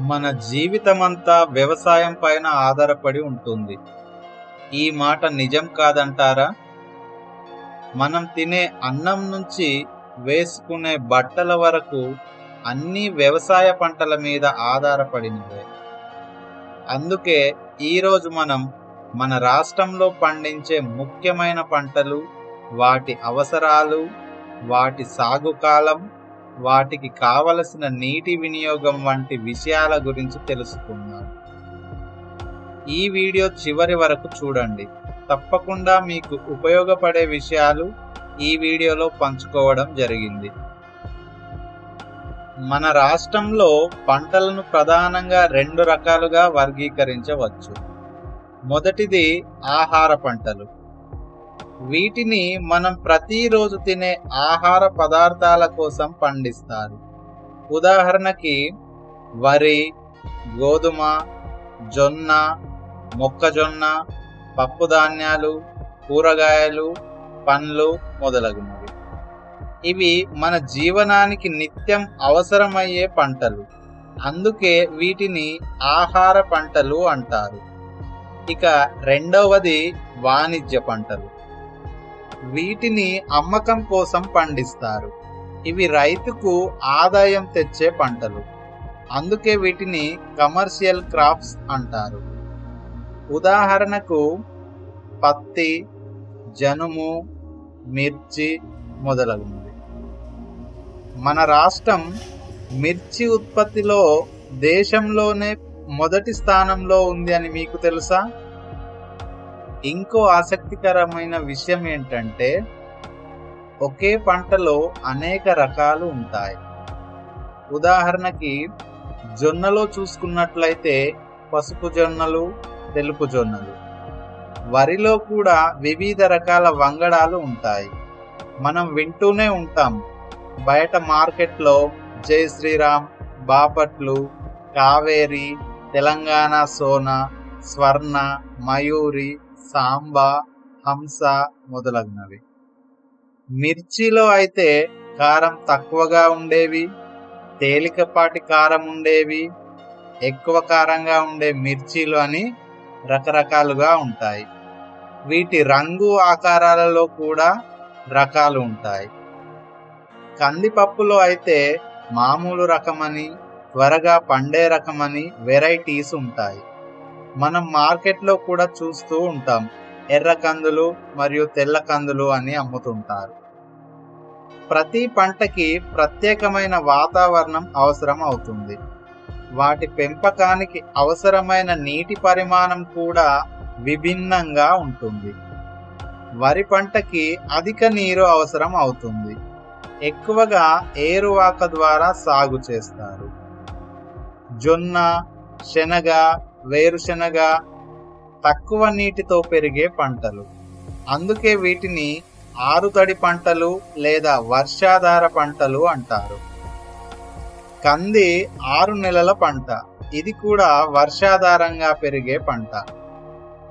మన జీవితమంతా వ్యవసాయం పైన ఆధారపడి ఉంటుంది. ఈ మాట నిజం కాదంటారా? మనం తినే అన్నం నుంచి వేసుకునే బట్టల వరకు అన్ని వ్యవసాయ పంటల మీద ఆధారపడినవే. అందుకే ఈరోజు మనం మన రాష్ట్రంలో పండించే ముఖ్యమైన పంటలు వాటి అవసరాలు వాటి సాగు కాలం వాటికి కావలసిన నీటి వినియోగం వంటి విషయాల గురించి తెలుసుకుందాం. ఈ వీడియో చివరి వరకు చూడండి. తప్పకుండా మీకు ఉపయోగపడే విషయాలు ఈ వీడియోలో పంచుకోవడం జరిగింది. మన రాష్ట్రంలో పంటలను ప్రధానంగా రెండు రకాలుగా వర్గీకరించవచ్చు. మొదటిది ఆహార పంటలు. వీటిని మనం ప్రతిరోజు తినే ఆహార పదార్థాల కోసం పండిస్తారు. ఉదాహరణకి వరి గోధుమ జొన్న మొక్కజొన్న పప్పుధాన్యాలు కూరగాయలు పండ్లు మొదలగునవి. ఇవి మన జీవనానికి నిత్యం అవసరమయ్యే పంటలు. అందుకే వీటిని ఆహార పంటలు అంటారు. ఇక రెండవది వాణిజ్య పంటలు. వీటిని అమ్మకం కోసం పండిస్తారు. ఇవి రైతుకు ఆదాయం తెచ్చే పంటలు. అందుకే వీటిని కమర్షియల్ క్రాప్స్ అంటారు. ఉదాహరణకు పత్తి జనుము మిర్చి మొదలగునవి. మన రాష్ట్రం మిర్చి ఉత్పత్తిలో దేశంలోనే మొదటి స్థానంలో ఉంది అని మీకు తెలుసా? ఇంకో ఆసక్తికరమైన విషయం ఏంటంటే ఒకే పంటలో అనేక రకాలు ఉంటాయి. ఉదాహరణకి జొన్నలో చూసుకున్నట్లయితే పసుపు జొన్నలు తెలుపు జొన్నలు. వరిలో కూడా వివిధ రకాల వంగడాలు ఉంటాయి. మనం వింటూనే ఉంటాం. బయట మార్కెట్లో జై శ్రీరామ్ బాపట్లు కావేరి తెలంగాణ సోనా స్వర్ణ మయూరి సాంబా హంస మొదలగునవి. మిర్చిలో అయితే కారం తక్కువగా ఉండేవి తేలికపాటి కారం ఉండేవి ఎక్కువ కారంగా ఉండే మిర్చీలు అని రకరకాలుగా ఉంటాయి. వీటి రంగు ఆకారాలలో కూడా రకాలు ఉంటాయి. కందిపప్పులో అయితే మామూలు రకమని త్వరగా పండే రకమని వెరైటీస్ ఉంటాయి. మనం మార్కెట్లో కూడా చూస్తూ ఉంటాం. ఎర్ర కందులు మరియు తెల్ల కందులు అని అమ్ముతుంటారు. ప్రతి పంటకి ప్రత్యేకమైన వాతావరణం అవసరం అవుతుంది. వాటి పెంపకానికి అవసరమైన నీటి పరిమాణం కూడా విభిన్నంగా ఉంటుంది. వరి పంటకి అధిక నీరు అవసరం అవుతుంది. ఎక్కువగా ఏరువాక ద్వారా సాగు చేస్తారు. జొన్న శనగ వేరుశనగ తక్కువ నీటితో పెరిగే పంటలు. అందుకే వీటిని ఆరుతడి పంటలు లేదా వర్షాధార పంటలు అంటారు. కంది ఆరు నెలల పంట. ఇది కూడా వర్షాధారంగా పెరిగే పంట.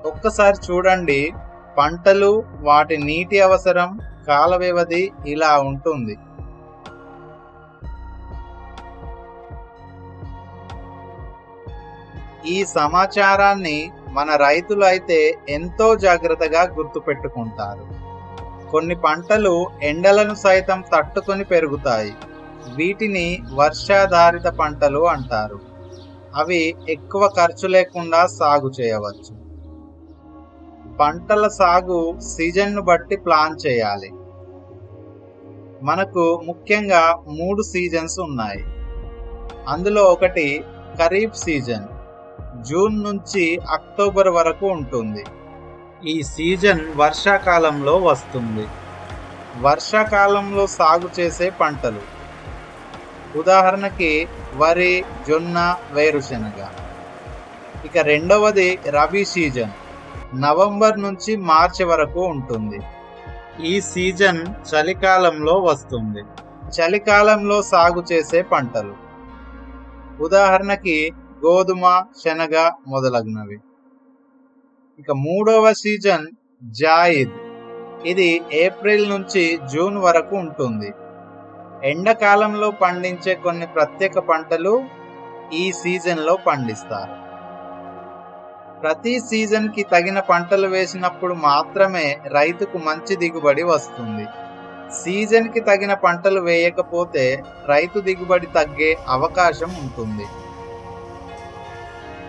ఒక్కసారి చూడండి. పంటలు వాటి నీటి అవసరం కాల వ్యవధి ఇలా ఉంటుంది. ఈ సమాచారాన్ని మన రైతులు అయితే ఎంతో జాగ్రత్తగా గుర్తుపెట్టుకుంటారు. కొన్ని పంటలు ఎండలను సైతం తట్టుకొని పెరుగుతాయి. వీటిని వర్షాధారిత పంటలు అంటారు. అవి ఎక్కువ ఖర్చు లేకుండా సాగు చేయవచ్చు. పంటల సాగు సీజన్ను బట్టి ప్లాన్ చేయాలి. మనకు ముఖ్యంగా మూడు సీజన్స్ ఉన్నాయి. అందులో ఒకటి ఖరీఫ్ సీజన్. జూన్ నుంచి అక్టోబర్ వరకు ఉంటుంది. ఈ సీజన్ వర్షాకాలంలో వస్తుంది. వర్షాకాలంలో సాగు చేసే పంటలు. ఉదాహరణకి వరి జొన్న వేరుశనగ. ఇక రెండవది రబీ సీజన్. నవంబర్ నుంచి మార్చి వరకు ఉంటుంది. ఈ సీజన్ చలికాలంలో వస్తుంది. చలికాలంలో సాగు చేసే పంటలు. ఉదాహరణకి గోధుమ శనగ మొదలగునవి. ఇక మూడవ సీజన్ జాయిద్. ఇది ఏప్రిల్ నుంచి జూన్ వరకు ఉంటుంది. ఎండాకాలంలో పండించే కొన్ని ప్రత్యేక పంటలు ఈ సీజన్లో పండిస్తారు. ప్రతి సీజన్కి తగిన పంటలు వేసినప్పుడు మాత్రమే రైతుకు మంచి దిగుబడి వస్తుంది. సీజన్కి తగిన పంటలు వేయకపోతే రైతు దిగుబడి తగ్గే అవకాశం ఉంటుంది.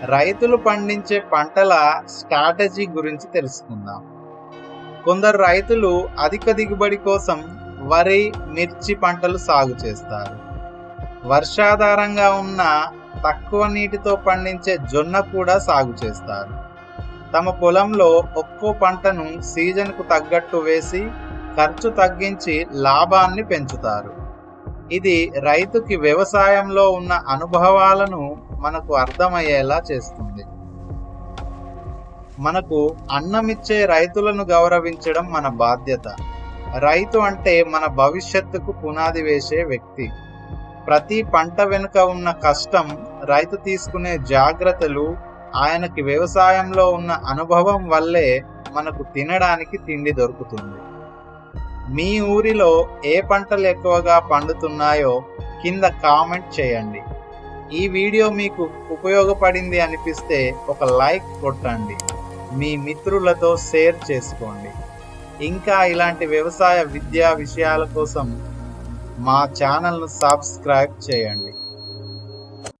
రైతులు పండించే పంటల స్ట్రాటజీ గురించి తెలుసుకుందాం. కొందరు రైతులు అధిక దిగుబడి కోసం వరి మిర్చి పంటలు సాగు చేస్తారు. వర్షాధారంగా ఉన్న తక్కువ నీటితో పండించే జొన్న కూడా సాగు చేస్తారు. తమ పొలంలో ఒక్కో పంటను సీజన్కు తగ్గట్టు వేసి ఖర్చు తగ్గించి లాభాన్ని పెంచుతారు. ఇది రైతుకి వ్యవసాయంలో ఉన్న అనుభవాలను మనకు అర్థమయ్యేలా చేస్తుంది. మనకు అన్నమిచ్చే రైతులను గౌరవించడం మన బాధ్యత. రైతు అంటే మన భవిష్యత్తుకు పునాది వేసే వ్యక్తి. ప్రతి పంట వెనుక ఉన్న కష్టం రైతు తీసుకునే జాగ్రత్తలు ఆయనకి వ్యవసాయంలో ఉన్న అనుభవం వల్లే మనకు తినడానికి తిండి దొరుకుతుంది. మీ ఊరిలో ఏ పంటలు ఎక్కువగా పండుతున్నాయో కింద కామెంట్ చేయండి. ఈ వీడియో మీకు ఉపయోగపడింది అనిపిస్తే ఒక లైక్ కొట్టండి. మీ మిత్రులతో షేర్ చేసుకోండి. ఇంకా ఇలాంటి వ్యవసాయ విద్యా విషయాల కోసం మా ఛానల్ను సబ్స్క్రైబ్ చేయండి.